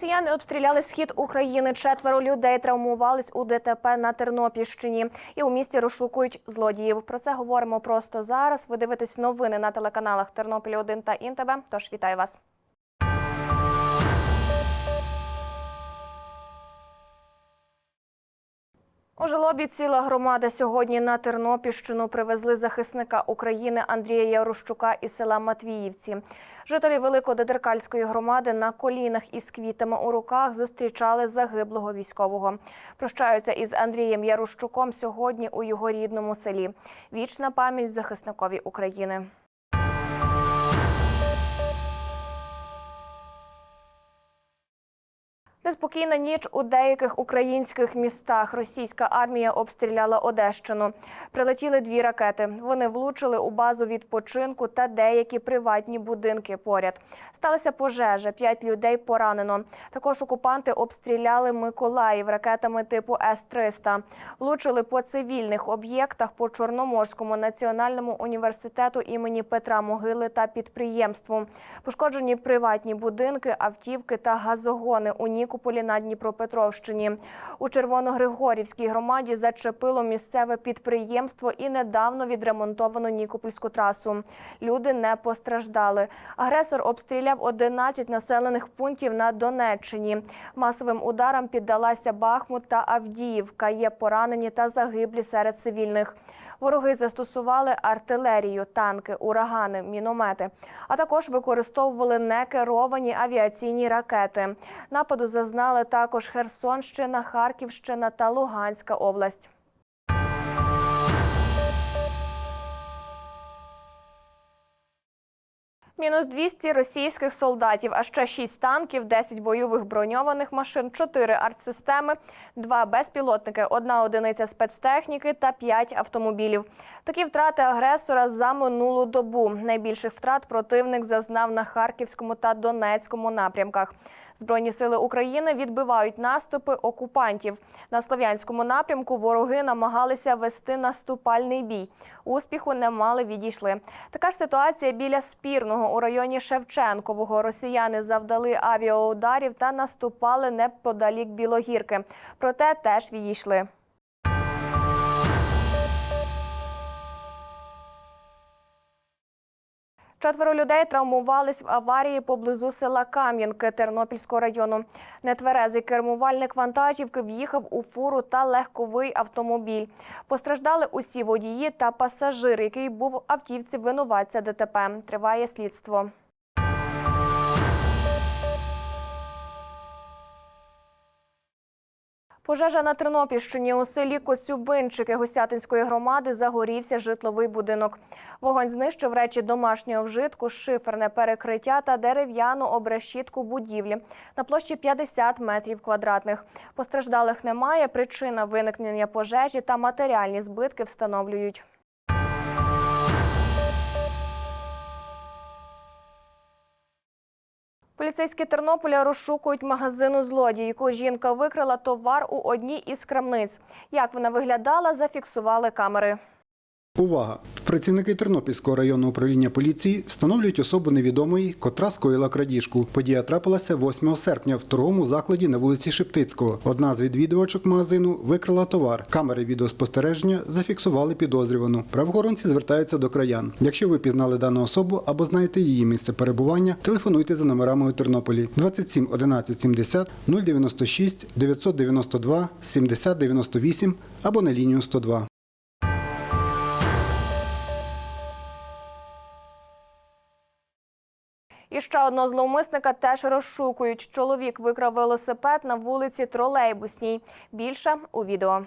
Росіяни обстріляли схід України. Четверо людей травмувались у ДТП на Тернопільщині і у місті розшукують злодіїв. Про це говоримо просто зараз. Ви дивитесь новини на телеканалах Тернопіль 1 та Інтебе. Тож вітаю вас. У Жолобі ціла громада сьогодні на Тернопільщину привезли захисника України Андрія Ярущука із села Матвіївці. Жителі Великодедеркальської громади на колінах із квітами у руках зустрічали загиблого військового. Прощаються із Андрієм Ярущуком сьогодні у його рідному селі. Вічна пам'ять захисникові України. Неспокійна ніч у деяких українських містах. Російська армія обстріляла Одещину. Прилетіли дві ракети. Вони влучили у базу відпочинку та деякі приватні будинки поряд. Сталася пожежа. П'ять людей поранено. Також окупанти обстріляли Миколаїв ракетами типу С-300. Влучили по цивільних об'єктах по Чорноморському національному університету імені Петра Могили та підприємству. Пошкоджені приватні будинки, автівки та газогони у Нікополі на Дніпропетровщині. У Червоногригорівській громаді зачепило місцеве підприємство і недавно відремонтовано Нікопольську трасу. Люди не постраждали. Агресор обстріляв 11 населених пунктів на Донеччині. Масовим ударам піддалася Бахмут та Авдіївка. Є поранені та загиблі серед цивільних. Вороги застосували артилерію, танки, урагани, міномети, а також використовували некеровані авіаційні ракети. Нападу зазнали також Херсонщина, Харківщина та Луганська область. Мінус 200 російських солдатів, а ще 6 танків, 10 бойових броньованих машин, 4 артсистеми, 2 безпілотники, 1 одиниця спецтехніки та 5 автомобілів. Такі втрати агресора за минулу добу. Найбільших втрат противник зазнав на Харківському та Донецькому напрямках. Збройні сили України відбивають наступи окупантів. На слов'янському напрямку вороги намагалися вести наступальний бій. Успіху не мали відійшли. Така ж ситуація біля спірного у районі Шевченкового. Росіяни завдали авіаударів та наступали неподалік Білогірки. Проте теж відійшли. Четверо людей травмувались в аварії поблизу села Кам'янки Тернопільського району. Нетверезий кермувальник вантажівки в'їхав у фуру та легковий автомобіль. Постраждали усі водії та пасажир, який був в автівці винуватця ДТП. Триває слідство. Пожежа на Тернопільщині у селі Коцюбинчики Гусятинської громади загорівся житловий будинок. Вогонь знищив речі домашнього вжитку, шиферне перекриття та дерев'яну обрешітку будівлі на площі 50 метрів квадратних. Постраждалих немає. Причина виникнення пожежі та матеріальні збитки встановлюють. Поліцейські Тернополя розшукують магазину злодійку. Жінка викрала товар у одній із крамниць. Як вона виглядала, зафіксували камери. Увага! Працівники Тернопільського районного управління поліції встановлюють особу невідомої, котра скоїла крадіжку. Подія трапилася 8 серпня в торговому закладі на вулиці Шептицького. Одна з відвідувачок магазину викрала товар. Камери відеоспостереження зафіксували підозрювану. Правоохоронці звертаються до краян. Якщо ви пізнали дану особу або знаєте її місце перебування, телефонуйте за номерами у Тернополі 27 11 70 096 992 70 98 або на лінію 102. Ще одного зловмисника теж розшукують. Чоловік викрав велосипед на вулиці Тролейбусній. Більше у відео.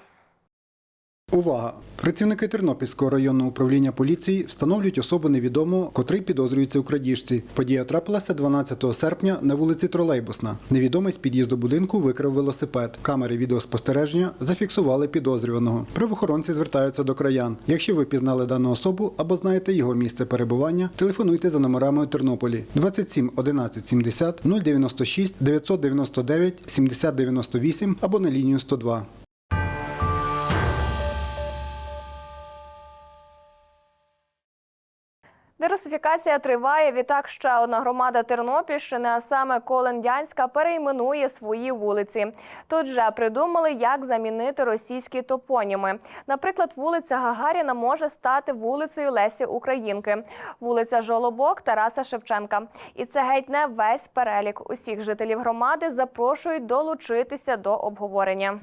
Увага! Працівники Тернопільського районного управління поліції встановлюють особу невідомого, котрий підозрюється у крадіжці. Подія трапилася 12 серпня на вулиці Тролейбусна. Невідомий з під'їзду будинку викрав велосипед. Камери відеоспостереження зафіксували підозрюваного. Правоохоронці звертаються до краян. Якщо ви пізнали дану особу або знаєте його місце перебування, телефонуйте за номерами у Тернополі 27 11 70 096 999 70 98 або на лінію 102. Дерусифікація триває. Відтак ще одна громада Тернопільщини, а саме Колендянська, перейменує свої вулиці. Тут же придумали, як замінити російські топоніми. Наприклад, вулиця Гагаріна може стати вулицею Лесі Українки, вулиця Жолобок Тараса Шевченка. І це геть не весь перелік. Усіх жителів громади запрошують долучитися до обговорення.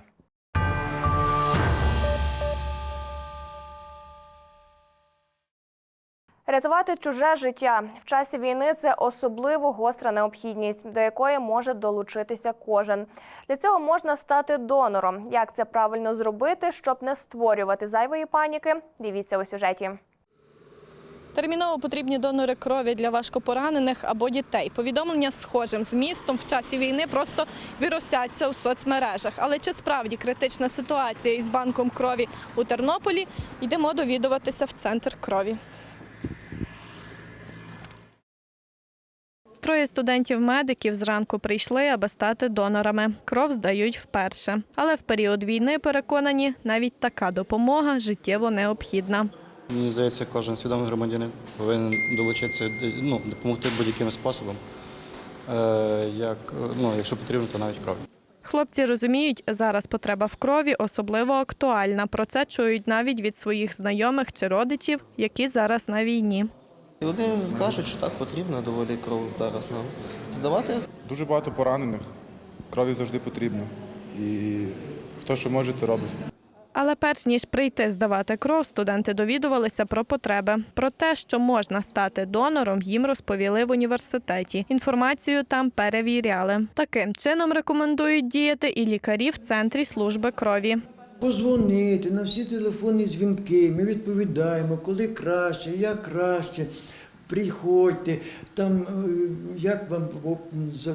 Рятувати чуже життя в часі війни це особливо гостра необхідність, до якої може долучитися кожен. Для цього можна стати донором. Як це правильно зробити, щоб не створювати зайвої паніки? Дивіться у сюжеті. Терміново потрібні донори крові для важкопоранених або дітей. Повідомлення схожим змістом в часі війни просто виросяться у соцмережах. Але чи справді критична ситуація із банком крові у Тернополі? Йдемо довідуватися в центр крові. Троє студентів-медиків зранку прийшли, аби стати донорами. Кров здають вперше. Але в період війни переконані, навіть така допомога життєво необхідна. Мені здається, кожен свідомий громадянин повинен долучитися, ну, допомогти будь-яким способом. Е, як, ну, якщо потрібно, то навіть кров. Хлопці розуміють, зараз потреба в крові особливо актуальна. Про це чують навіть від своїх знайомих чи родичів, які зараз на війні. І Вони кажуть, що так потрібно доволі кров зараз нам здавати. Дуже багато поранених. Крові завжди потрібно. І хто що може, це робить. Але перш ніж прийти здавати кров, студенти довідувалися про потреби. Про те, що можна стати донором, їм розповіли в університеті. Інформацію там перевіряли. Таким чином рекомендують діяти і лікарі в центрі служби крові. Позвонити на всі телефонні дзвінки, ми відповідаємо, коли краще, як краще. Приходьте, там е, як вам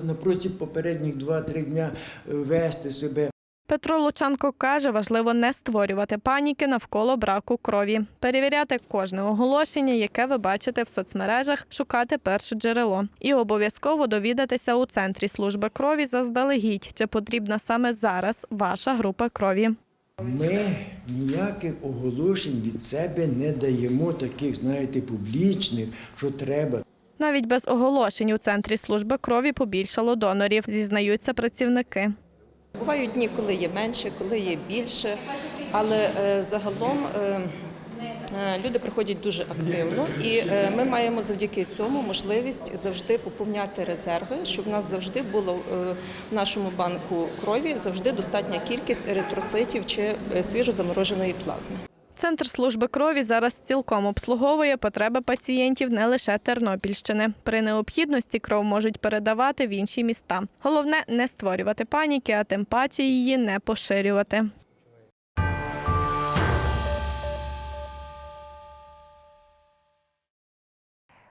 на попередніх 2-3 дня е, вести себе. Петро Лучанко каже, важливо не створювати паніки навколо браку крові, перевіряти кожне оголошення, яке ви бачите в соцмережах, шукати перше джерело і обов'язково довідатися у центрі служби крові заздалегідь, чи потрібна саме зараз ваша група крові. Ми ніяких оголошень від себе не даємо, таких, знаєте, публічних, що треба. Навіть без оголошень у центрі служби крові побільшало донорів, зізнаються працівники. Бувають дні, коли є менше, коли є більше, але е, загалом е, люди приходять дуже активно, і е, ми маємо завдяки цьому можливість завжди поповняти резерви, щоб у нас завжди було е, в нашому банку крові завжди достатня кількість еритроцитів чи е, свіжозамороженої плазми. Центр служби крові зараз цілком обслуговує потреби пацієнтів не лише Тернопільщини. При необхідності кров можуть передавати в інші міста. Головне не створювати паніки, а тим паче її не поширювати.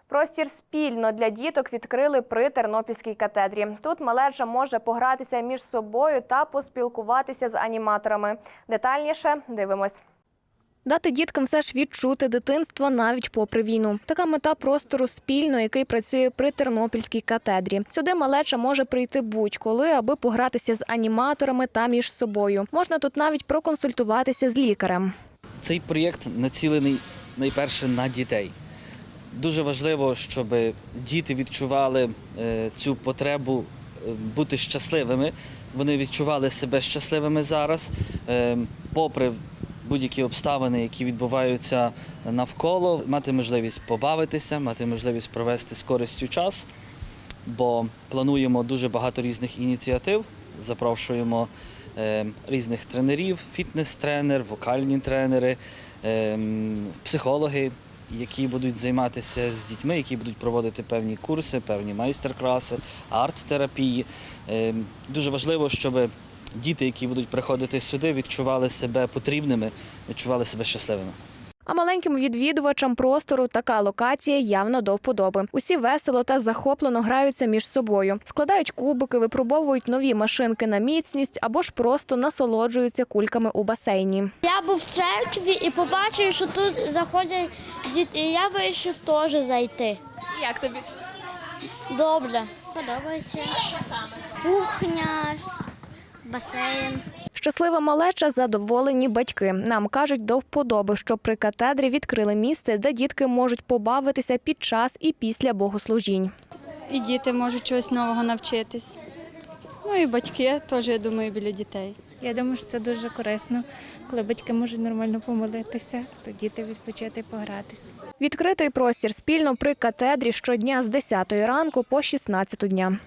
Простір спільно для діток відкрили при Тернопільській катедрі. Тут малеча може погратися між собою та поспілкуватися з аніматорами. Детальніше дивимось. Дати діткам все ж відчути дитинство навіть попри війну. Така мета простору спільно, який працює при Тернопільській катедрі. Сюди малеча може прийти будь-коли, аби погратися з аніматорами та між собою. Можна тут навіть проконсультуватися з лікарем. Цей проєкт націлений найперше на дітей. Дуже важливо, щоб діти відчували е, цю потребу е, бути щасливими. Вони відчували себе щасливими зараз, е, попри будь-які обставини, які відбуваються навколо, мати можливість побавитися, мати можливість провести з користю час, бо плануємо дуже багато різних ініціатив. Запрошуємо різних тренерів, фітнес-тренер, вокальні тренери, психологи, які будуть займатися з дітьми, які будуть проводити певні курси, певні майстер-класи, арт-терапії. Е, дуже важливо, щоб діти, які будуть приходити сюди, відчували себе потрібними, відчували себе щасливими. А маленьким відвідувачам простору така локація явно до вподоби. Усі весело та захоплено граються між собою, складають кубики, випробовують нові машинки на міцність або ж просто насолоджуються кульками у басейні. Я був в церкві і побачив, що тут заходять я вирішив теж зайти. Як тобі? Добре. Подобається. Кухня, басейн. Щаслива малеча задоволені батьки. Нам кажуть до вподоби, що при катедрі відкрили місце, де дітки можуть побавитися під час і після богослужінь. І діти можуть чогось нового навчитись. Ну і батьки теж, я думаю, біля дітей. Я думаю, що це дуже корисно, коли батьки можуть нормально помолитися, то діти відпочити, погратися. Відкритий простір спільно при катедрі щодня з 10 ранку по 16 дня.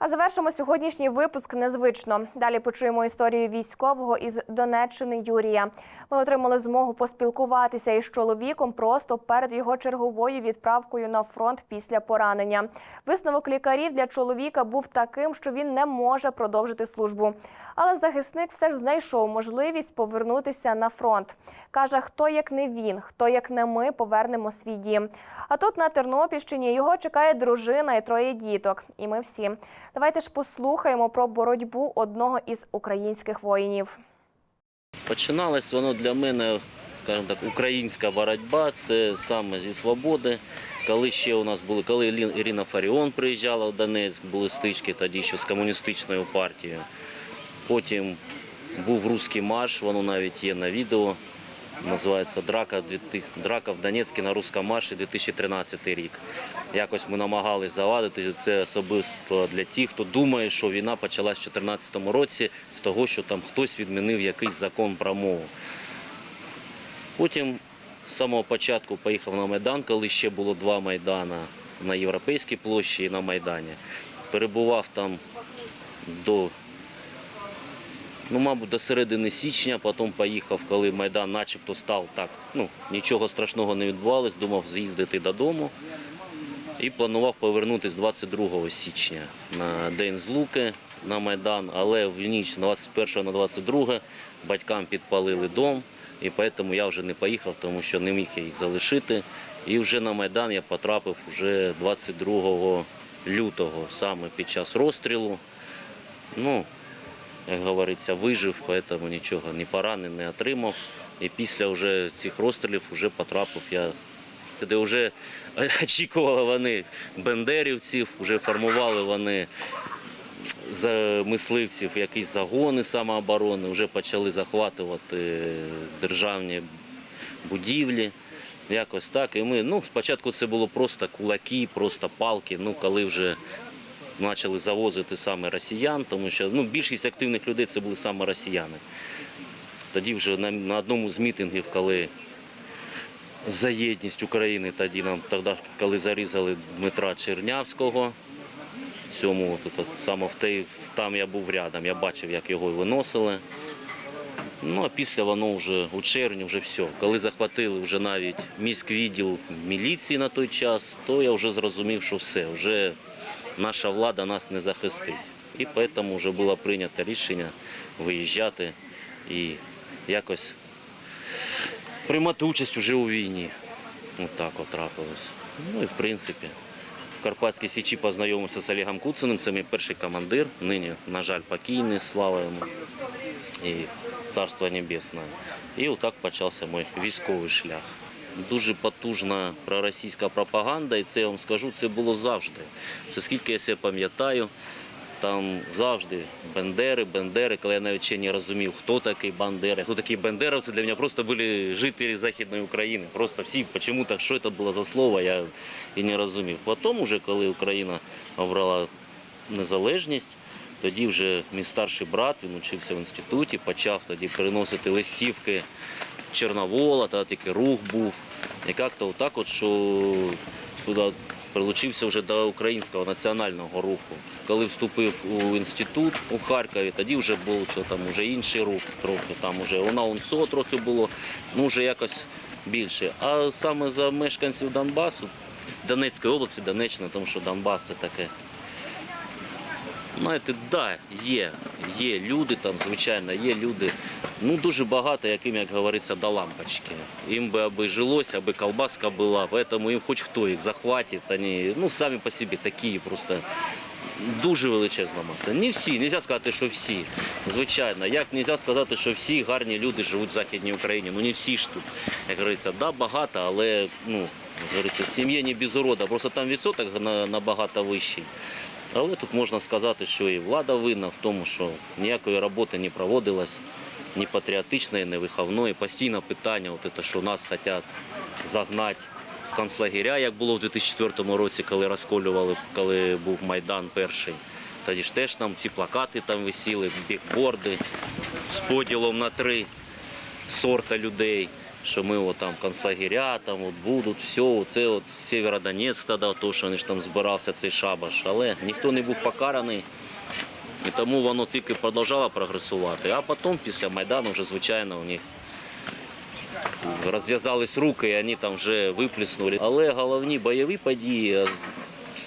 А завершимо сьогоднішній випуск незвично. Далі почуємо історію військового із Донеччини Юрія. Ми отримали змогу поспілкуватися із чоловіком просто перед його черговою відправкою на фронт після поранення. Висновок лікарів для чоловіка був таким, що він не може продовжити службу. Але захисник все ж знайшов можливість повернутися на фронт. Каже, хто як не він, хто як не ми повернемо свій дім. А тут на Тернопільщині його чекає дружина і троє діток. І ми всі. Давайте ж послухаємо про боротьбу одного із українських воїнів. Починалось воно для мене, скажімо так, українська боротьба. Це саме зі свободи. Коли ще у нас були, коли Ірина Фаріон приїжджала в Донецьк, були стички тоді ще з комуністичною партією. Потім був русський марш, воно навіть є на відео. Називається Драка, Драка в Донецьку на русскому марші 2013 рік. Якось ми намагалися завадити це особисто для тих, хто думає, що війна почалась в 2014 році з того, що там хтось відмінив якийсь закон про мову. Потім з самого початку поїхав на Майдан, коли ще було два Майдана на Європейській площі і на Майдані. Перебував там до ну, мабуть, до середини січня, потім поїхав, коли Майдан начебто став так. Ну, нічого страшного не відбувалось, думав з'їздити додому. І планував повернутися 22 січня на День Злуки на Майдан, але в ніч з 21 на 22 батькам підпалили дом, і тому я вже не поїхав, тому що не міг я їх залишити. І вже на Майдан я потрапив вже 22 лютого, саме під час розстрілу. Ну, як говориться, вижив, тому нічого ні поранень не отримав. І після вже цих розстрілів вже потрапив я, де вже очікували вони бендерівців, вже формували вони за мисливців якісь загони самооборони, вже почали захватувати державні будівлі. Якось так. І ми, ну, спочатку це було просто кулаки, просто палки. Ну, коли вже почали завозити саме росіян, тому що ну, більшість активних людей це були саме росіяни. Тоді вже на, на одному з мітингів, коли за єдність України, тоді нам тоді, коли зарізали Дмитра Чернявського, цьому от, саме в той, там я був рядом, я бачив, як його виносили. Ну а після воно вже у червні вже все. Коли захватили вже навіть міськвідділ міліції на той час, то я вже зрозумів, що все, вже наша влада нас не захистить. І тому вже було прийнято рішення виїжджати і якось приймати участь уже у війні. Отак от трапилось. Ну і в принципі. В Карпатській Січі познайомився з Олегом Куциним, це мій перший командир, нині, на жаль, покійний, слава йому і царство небесне. І отак почався мій військовий шлях. Дуже потужна проросійська пропаганда, і це я вам скажу, це було завжди. Це скільки я себе пам'ятаю, там завжди бендери, бендери, коли я навіть ще не розумів, хто такий бандера, хто такі бендеровці, для мене просто були жителі Західної України. Просто всі, чому так, що це було за слово, я і не розумів. Потім, уже, коли Україна обрала незалежність, тоді вже мій старший брат, він учився в інституті, почав тоді переносити листівки Чорновола, та тільки рух був. І як-то отак, от, що туди прилучився вже до українського національного руху. Коли вступив у інститут у Харкові, тоді вже був що там вже інший рух трохи. Там вже вона УНСО трохи було, ну вже якось більше. А саме за мешканців Донбасу, Донецької області, Донеччина, тому що Донбас це таке. Знаєте, да, є, є люди там, звичайно, є люди. Ну дуже багато, яким, як говориться, до лампочки. Їм би аби жилося, аби колбаска була, поэтому їм хоч хто їх захватить, вони ну самі по собі такі просто. Дуже величезна маса. Не всі, не можна сказати, що всі. Звичайно, як не можна сказати, що всі гарні люди живуть в Західній Україні. Ну не всі ж тут. Як говориться, да, багато, але ну, Говориться, в сім'ї не без урода, просто там відсоток набагато вищий. Але тут можна сказати, що і влада винна в тому, що ніякої роботи не проводилось, ні патріотичної, ні виховної. Постійно питання, от це, що нас хочуть загнати в концлагеря, як було в 2004 році, коли розколювали, коли був Майдан перший. Тоді ж теж там ці плакати там висіли, бікборди з поділом на три сорта людей, що ми от там концлагеря, там от будуть, все, це от Сєвєродонецьк тоді, то, що вони ж там збирався цей шабаш. Але ніхто не був покараний. І тому воно тільки продовжало прогресувати. А потім, після Майдану, вже звичайно у них розв'язались руки, і вони там вже виплеснули. Але головні бойові події.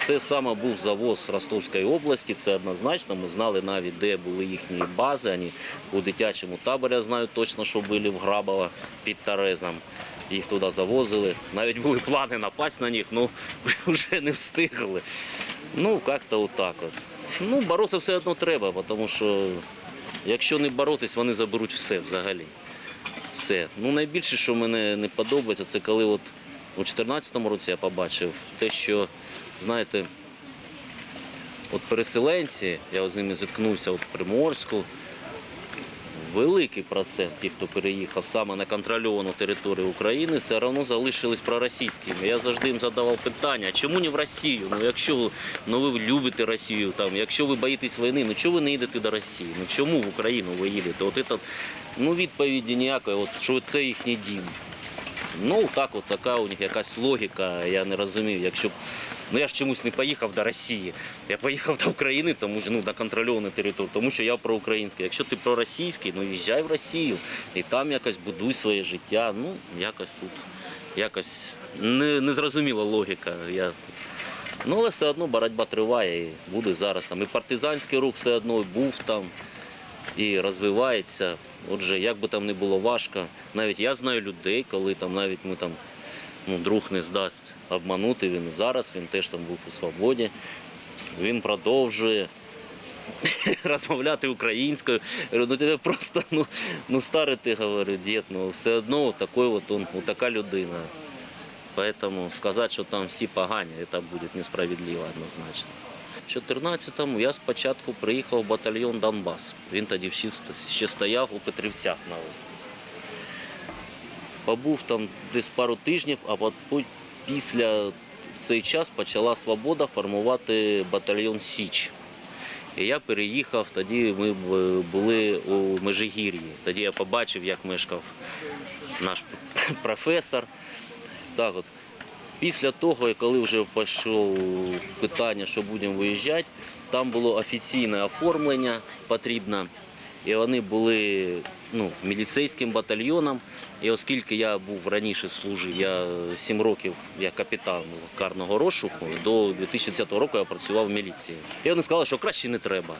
Це саме був завоз Ростовської області, це однозначно. Ми знали навіть, де були їхні бази. Вони у дитячому таборі я знаю точно, що були в Грабово під Терезом. Їх туди завозили. Навіть були плани напасти на них, але вже не встигли. Ну, як-то отак от. Ну, боротися все одно треба, тому що якщо не боротись, вони заберуть все взагалі. Все. Ну, найбільше, що мені не подобається, це коли от у 2014 році я побачив те, що, знаєте, от переселенці, я з ними зіткнувся в Приморську, великий процент тих, хто переїхав саме на контрольовану територію України, все одно залишились проросійськими. Я завжди їм задавав питання, чому не в Росію? Ну якщо ну, ви любите Росію, там, якщо ви боїтесь війни, ну чого ви не йдете до Росії? Ну чому в Україну ви їдете? От це, ну відповіді ніякої, от, що це їхній дім. Ну, так, от така у них якась логіка, я не розумію. Якщо ну я ж чомусь не поїхав до Росії, я поїхав до України, тому що ну, на контрольовану територію, тому що я проукраїнський. Якщо ти проросійський, ну їжджай в Росію і там якось будуй своє життя. Ну, якось тут, якось не, незрозуміла логіка. Я, ну, але все одно боротьба триває і буде зараз там. І партизанський рух все одно був там і розвивається. Отже, як би там не було важко, навіть я знаю людей, коли там навіть ми там ну, друг не здасть обманути, він зараз, він теж там був у свободі. Він продовжує розмовляти українською. Я говорю, ну тебе просто ну, ну старий ти говорю, дід, ну все одно такий от он, така людина. Поэтому сказати, що там всі погані, це буде несправедливо однозначно. В 14-му я спочатку приїхав в батальйон Донбас. Він тоді ще стояв у Петрівцях на Побув там десь пару тижнів, а після в цей час почала свобода формувати батальйон Січ. І я переїхав, тоді ми були у Межигір'ї. Тоді я побачив, як мешкав наш професор. Так от. Після того, коли вже пішло питання, що будемо виїжджати, там було офіційне оформлення потрібно. І вони були ну, міліцейським батальйоном. І оскільки я був раніше служив, я 7 років я капітан карного розшуку, до 2010 року я працював в міліції. І вони сказали, що краще не треба.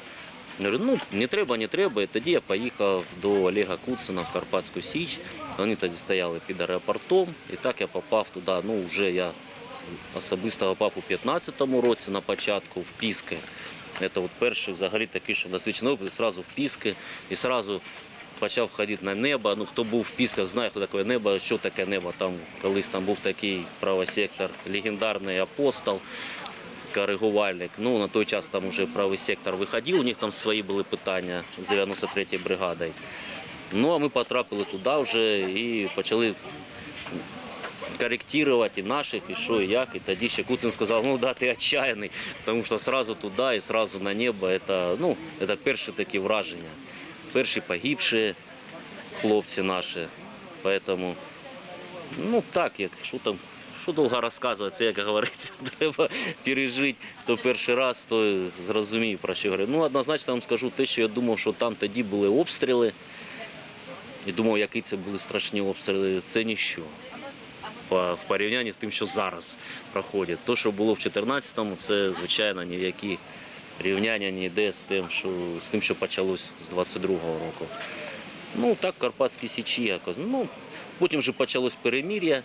Я говорю, ну не треба, не треба. І тоді я поїхав до Олега Куцина в Карпатську Січ. Вони тоді стояли під аеропортом, і так я попав туди. Ну, вже я особисто попав у 15-му році на початку в Піски. Це от перший взагалі такий, що досвідчений опит, зразу в Піски і зразу почав ходити на небо. Ну, хто був в Пісках, знає, хто таке небо, що таке небо. Там колись там був такий правосектор, легендарний апостол коригувальник. Ну, на той час там вже правий сектор виходив, у них там свої були питання з 93-ї бригадою. Ну, а ми потрапили туди вже і почали корректировать і наших, і що, і як. І тоді ще Куцин сказав, ну да, ти отчаянний, тому що сразу туди і сразу на небо. Это, ну, это перші такі враження. Перші погибші хлопці наші. Поэтому, ну так, як, що там, що довго розказувати, це, як говориться, треба пережити. Хто перший раз, то зрозуміє, про що говорю. Ну, однозначно вам скажу те, що я думав, що там тоді були обстріли. І думав, які це були страшні обстріли. Це ніщо. В порівнянні з тим, що зараз проходить. То, що було в 2014-му, це, звичайно, ні в які рівняння не йде з тим, що, з тим, що почалось з 22-го року. Ну, так, Карпатські Січі якось. Ну, потім вже почалось перемір'я,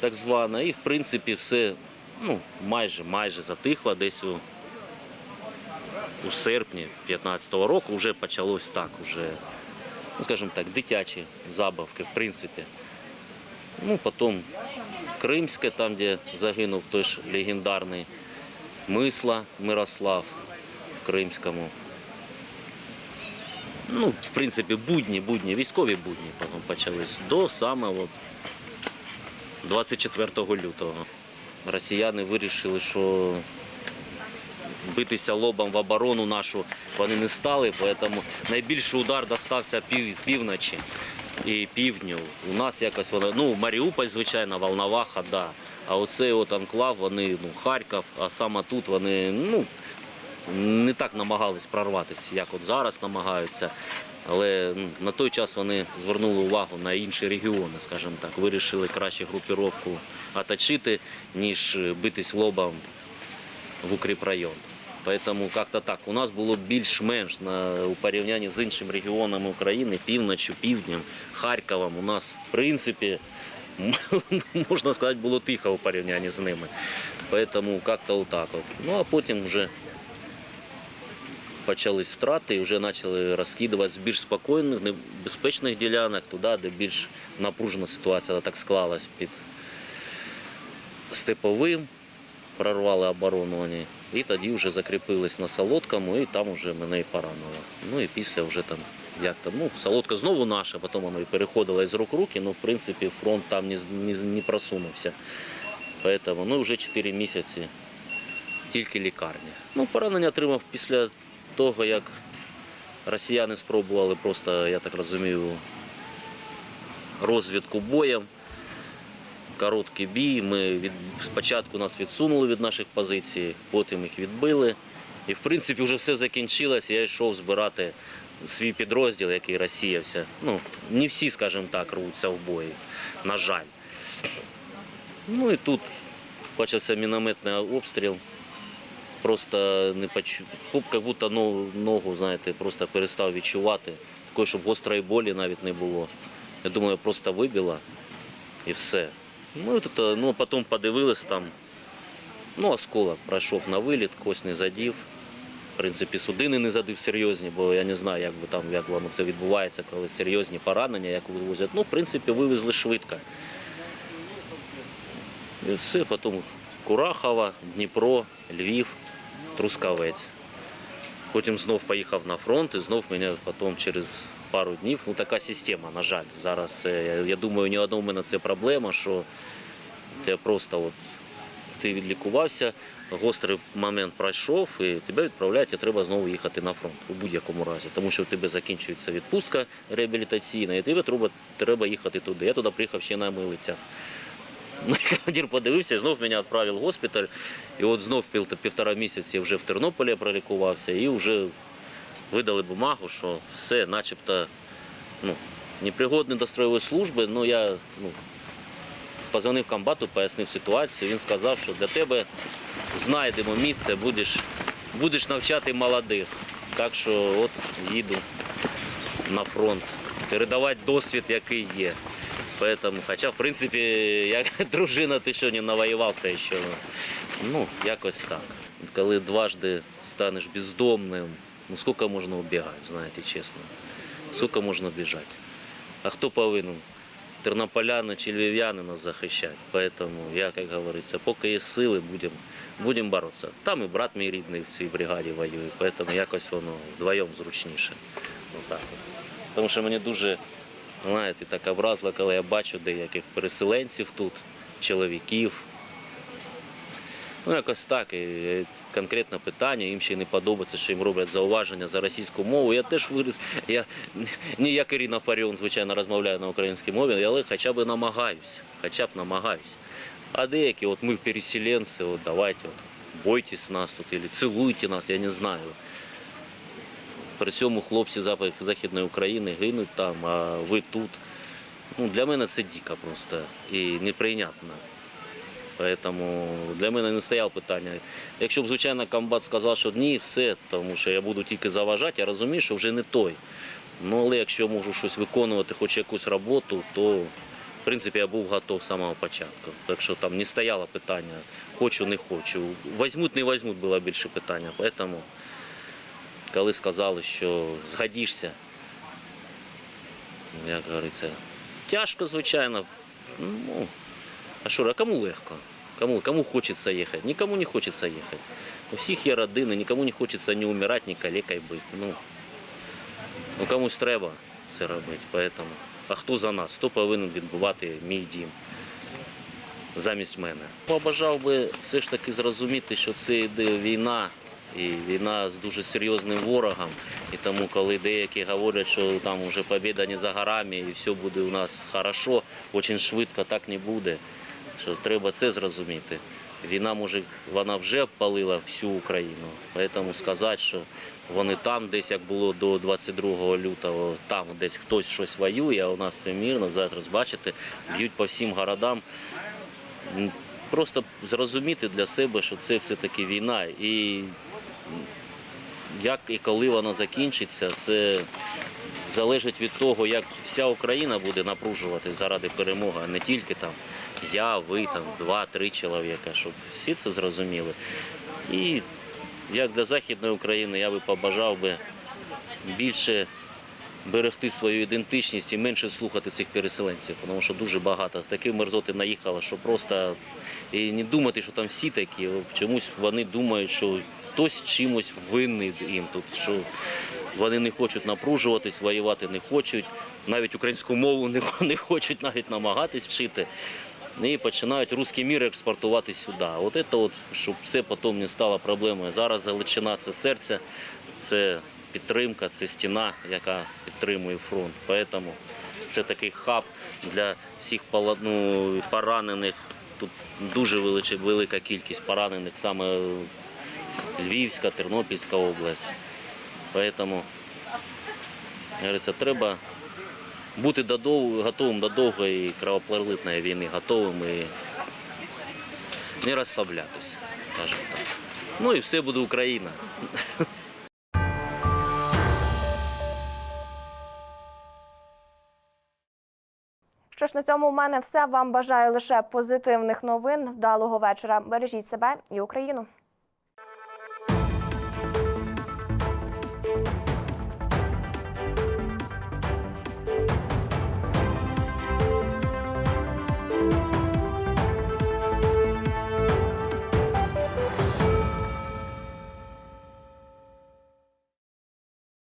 так зване, і в принципі все ну, майже майже затихло десь у, у серпні 15-го року вже почалось так, уже, ну, скажімо так, дитячі забавки, в принципі. Ну, потім Кримське, там, де загинув той ж легендарний Мисла Мирослав в Кримському. Ну, в принципі, будні, будні, військові будні потім почались до саме от 24 лютого. Росіяни вирішили, що битися лобом в оборону нашу вони не стали, тому найбільший удар достався пів, півночі і півдню. У нас якось воно, ну, Маріуполь, звичайно, Волноваха, да. А оцей от анклав, вони, ну, Харків, а саме тут вони, ну, не так намагались прорватися, як от зараз намагаються. Але ну, на той час вони звернули увагу на інші регіони, скажімо так, вирішили краще групіровку оточити, ніж битись лобом в укріпрайон. Тому як-то так. У нас було більш-менш на, у порівнянні з іншими регіонами України, півночі, півднем, Харковом, у нас, в принципі, можна сказати, було тихо у порівнянні з ними. Тому як-то отак. От. Ну а потім вже почались втрати і вже почали розкидувати з більш спокійних, небезпечних ділянок туди, де більш напружена ситуація так склалась під степовим, прорвали оборону вони. І тоді вже закріпились на Солодкому, і там вже мене і поранило. Ну і після вже там, як там, ну, Солодка знову наша, потім воно і переходило із рук руки, ну, в принципі, фронт там не, не, не просунувся. Поэтому, ну, вже 4 місяці тільки лікарня. Ну, поранення отримав після того, як росіяни спробували просто, я так розумію, розвідку боєм. Короткий бій. Ми від, спочатку нас відсунули від наших позицій, потім їх відбили. І в принципі вже все закінчилось. Я йшов збирати свій підрозділ, який розсіявся. Ну, не всі, скажімо так, рвуться в бої, на жаль. Ну і тут почався мінометний обстріл. Просто не поч... Хоп, як будто ногу, знаєте, просто перестав відчувати. Такої, щоб гострої болі навіть не було. Я думаю, просто вибила і все. І тут, ну, потім подивилися там. Ну, осколок пройшов на виліт, кость не задів. В принципі, судини не задив серйозні, бо я не знаю, як би там, як воно це відбувається, коли серйозні поранення, як вивозять. Ну, в принципі, вивезли швидко. І все, потім Курахова, Дніпро, Львів, Трускавець. Потім знов поїхав на фронт і знов мене потім через пару днів. Ну така система, на жаль. Зараз е, я, думаю, ні одного в мене це проблема, що це просто от ти відлікувався, гострий момент пройшов, і тебе відправляють, і треба знову їхати на фронт у будь-якому разі. Тому що в тебе закінчується відпустка реабілітаційна, і тебе треба, треба їхати туди. Я туди приїхав ще на милицях. Ну, Командир подивився, і знов мене відправив в госпіталь. І от знов півтора місяці вже в Тернополі пролікувався, і вже видали бумагу, що все, начебто, ну, непригодний до строєвої служби, ну я ну, позвонив комбату, пояснив ситуацію. Він сказав, що для тебе знайдемо місце, будеш, будеш навчати молодих. Так що от їду на фронт, передавати досвід, який є. Поэтому, хоча, в принципі, як дружина, ти що не навоювався ще. Ну, якось так. Коли дважди станеш бездомним, ну скільки можна убігати, знаєте, чесно. Скільки можна біжати. А хто повинен? Тернополяни чи львів'яни нас захищати. Поэтому я, як говориться, поки є сили, будемо будем боротися. Там і брат мій рідний в цій бригаді воює, поэтому якось воно вдвоєм зручніше. Отак. от. Тому що мені дуже Знаєте, так образливо, коли я бачу деяких переселенців тут, чоловіків. Ну, якось так. І е, конкретне питання, їм ще не подобається, що їм роблять зауваження за російську мову. Я теж виріс. Я не як Ірина Фаріон, звичайно, розмовляю на українській мові, але хоча б намагаюсь. Хоча б намагаюсь. А деякі, от ми переселенці, от давайте, от, бойтесь нас тут, або цілуйте нас, я не знаю. При цьому хлопці Західної України гинуть там, а ви тут. Ну, для мене це дико просто і неприйнятно. Тому для мене не стояло питання. Якщо б, звичайно, комбат сказав, що ні, все, тому що я буду тільки заважати, я розумію, що вже не той. Ну, але якщо можу щось виконувати, хоч якусь роботу, то в принципі я був готов з самого початку. Так що там не стояло питання, хочу, не хочу. Возьмуть, не возьмуть, було більше питання. Тому коли сказали, що згодишся, як говориться, тяжко, звичайно. Ну, А що, кому легко? Кому, кому хочеться їхати? Нікому не хочеться їхати. У всіх є родини, нікому не хочеться ні умирати, ні калекою бути. Ну, ну комусь треба це робити. Поэтому. А хто за нас? Хто повинен відбувати мій дім? замість мене. Побажав би все ж таки зрозуміти, що це йде війна, і війна з дуже серйозним ворогом. І тому, коли деякі говорять, що там вже побіда не за горами і все буде у нас хорошо, дуже швидко так не буде. Що треба це зрозуміти. Війна може, вона вже обпалила всю Україну. Тому сказати, що вони там, десь як було до 22 лютого, там десь хтось щось воює, а у нас все мирно. Зараз бачите, б'ють по всім городам. Просто зрозуміти для себе, що це все-таки війна. І як і коли вона закінчиться, це залежить від того, як вся Україна буде напружувати заради перемоги, а не тільки там я, ви, там два-три чоловіка, щоб всі це зрозуміли. І як для Західної України я би побажав би більше берегти свою ідентичність і менше слухати цих переселенців, тому що дуже багато таких мерзоти наїхало, що просто і не думати, що там всі такі. Чомусь вони думають, що хтось чимось винний їм тут, що вони не хочуть напружуватись, воювати не хочуть, навіть українську мову не, хочуть навіть намагатись вчити. І починають русський мір експортувати сюди. От це, от, щоб це потім не стало проблемою. Зараз Галичина це серце, це підтримка, це стіна, яка підтримує фронт. Тому це такий хаб для всіх ну, поранених. Тут дуже велика кількість поранених, саме Львівська, Тернопільська область. Тому, говориться, треба бути до дов- готовим до довгої кровопролитної війни, готовим і не розслаблятися, скажімо так. Ну і все буде Україна. Що ж на цьому в мене все. Вам бажаю лише позитивних новин, вдалого вечора. Бережіть себе і Україну.